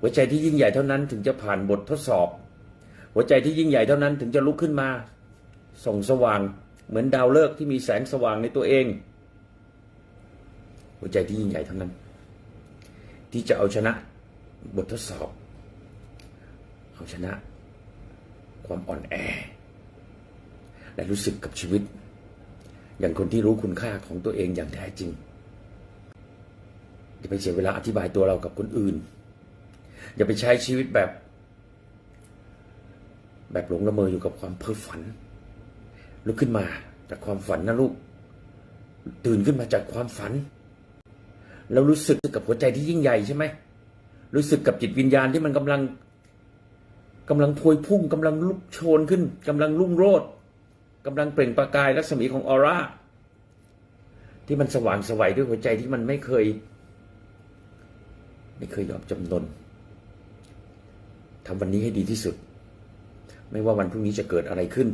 หัวใจที่ยิ่งใหญ่เท่านั้นถึงจะผ่านบททดสอบ หัวใจที่ยิ่งใหญ่เท่านั้นถึงจะลุกขึ้นมา ส่องสว่างเหมือนดาวฤกษ์ที่มีแสงสว่างในตัวเอง หัวใจที่ยิ่งใหญ่เท่านั้น ที่จะเอาชนะบททดสอบ เอาชนะ ความอ่อนแอ และรู้สึกกับชีวิต อย่างคนที่รู้คุณค่าของตัวเองอย่างแท้จริงอย่าไปเสียเวลาอธิบายตัวเรากับคนอื่น อย่าไปใช้ชีวิตแบบ แบบหลงละเมออยู่กับความเพ้อฝัน ลุกขึ้นมาจากความฝันนะลูก ตื่นขึ้นมาจากความฝัน แล้วรู้สึกกับหัวใจที่ยิ่งใหญ่ใช่ไหม รู้สึกกับจิตวิญญาณที่มันกำลังกำลังพวยพุ่งกำลังลุกโชนขึ้นกำลังรุ่งโรจน์กำลังเปล่งประกายรัศมีของออร่าที่มันสว่างไสวัยด้วยหัวใจที่มันไม่เคย ไม่เคยยอมจำนน ทำวันนี้ให้ดีที่สุด ไม่ว่าวันพรุ่งนี้จะเกิดอะไรขึ้น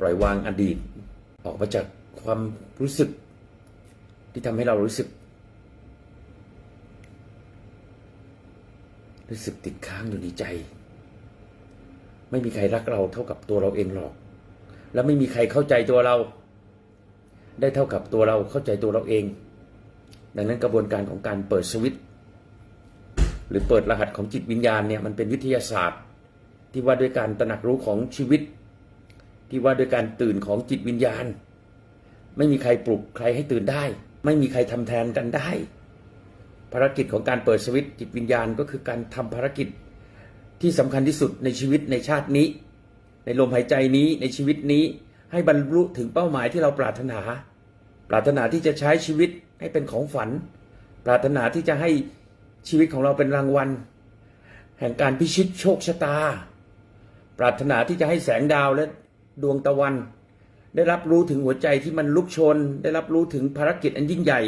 ปล่อยวางอดีต ออกมาจากความรู้สึก ที่ทำให้เรารู้สึก รู้สึกติดค้างอยู่ในใจ ไม่มีใครรักเราเท่ากับตัวเราเองหรอก และไม่มีใครเข้าใจตัวเรา ได้เท่ากับตัวเราเข้าใจตัวเราเอง ดังนั้นกระบวนการของการเปิดสวิตช์ หรือเปิดรหัสของจิตวิญญาณเนี่ยมันเป็นวิทยาศาสตร์ ที่ว่าด้วยการตระหนักรู้ของชีวิต ที่ว่าด้วยการตื่นของจิตวิญญาณ ไม่มีใครปลุกใครให้ตื่นได้ ไม่มีใครทำแทนกันได้ ภารกิจของการเปิดสวิตจิตวิญญาณก็คือการทำภารกิจที่สำคัญที่สุดในชีวิตในชาตินี้ ในลมหายใจนี้ในชีวิตนี้ให้บรรลุถึงเป้าหมายที่เราปรารถนา ปรารถนาที่จะใช้ชีวิตให้เป็นของฝัน ปรารถนาที่จะให้ ชีวิตของเราเป็นรางวัล แห่งการพิชิตโชคชะตา ปรารถนาที่จะให้แสงดาวและดวงตะวัน ได้รับรู้ถึงหัวใจที่มันลุกโชน ได้รับรู้ถึงภารกิจอันยิ่งใหญ่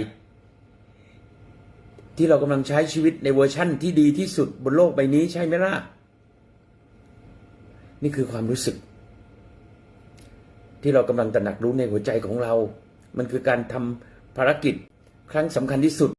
ที่เรากำลังใช้ชีวิตในเวอร์ชั่นที่ดีที่สุดบนโลกใบนี้ใช่ไหมล่ะ นี่คือความรู้สึก ที่เรากำลังตระหนักรู้ในหัวใจของเรา มันคือการทำภารกิจครั้งสำคัญที่สุด